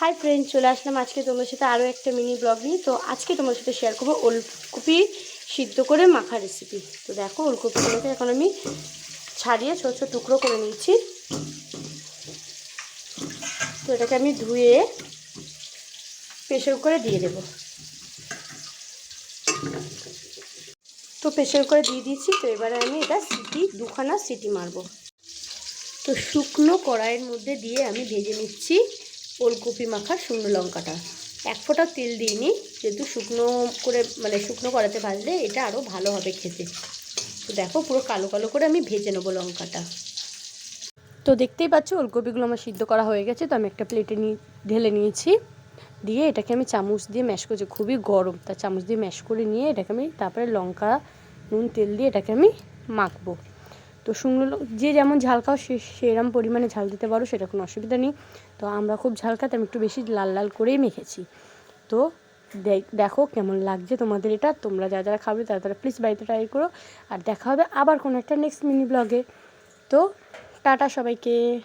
Hi friend চলে আসলাম আজকে তোমার সাথে আরও একটা মিনি ব্লগ নিয়ে। তো আজকে তোমার সাথে শেয়ার করব ওলকপি সিদ্ধ করে মাখা রেসিপি তো দেখো, ওলকপিগুলোকে এখন আমি ছাড়িয়ে ছোটো ছোটো টুকরো করে নিয়েছি। তো এটাকে আমি ধুয়ে প্রেশার করে দিয়ে দেবো। তো প্রেশার করে দিয়ে দিয়েছি, তো এবারে আমি এটা সিটি, দুখানা সিটি মারবো। তো শুকনো কড়াইয়ের মধ্যে দিয়ে আমি ভেজে নিচ্ছি। ওলকপি মাখা, শুকনো লঙ্কাটা। এক ফোঁটা তেল দিইনি যেহেতু শুকনো করে মানে শুকনো কড়াতে ভাজলে এটা আরও ভালো হবে খেতে। তো দেখো পুরো কালো কালো করে আমি ভেজে নেব লঙ্কাটা। তো দেখতেই পাচ্ছ ওলকপিগুলো আমার সিদ্ধ করা হয়ে গেছে, তো আমি একটা প্লেটে নিয়ে, ঢেলে নিয়েছি। দিয়ে এটাকে আমি চামচ দিয়ে ম্যাশ করছি, খুবই গরম। তা চামচ দিয়ে ম্যাশ করে নিয়ে এটাকে আমি, তারপরে লঙ্কা, নুন, তেল দিয়ে এটাকে আমি মাখবো। তো শুকনো যে যেমন ঝাল খাও, সে সেরম পরিমাণে ঝাল দিতে পারো, সেটা কোনো অসুবিধা নেই। তো আমরা খুব ঝাল খাতে আমি একটু বেশি লাল লাল করেই মেখেছি। তো দেখ- দেখো কেমন লাগছে তোমাদের এটা। তোমরা যা যারা খাবে তারা তারা প্লিজ বাড়িতে ট্রাই করো। আর দেখা হবে আবার কোনো একটা নেক্সট মিনি ব্লগে তো টাটা সবাইকে।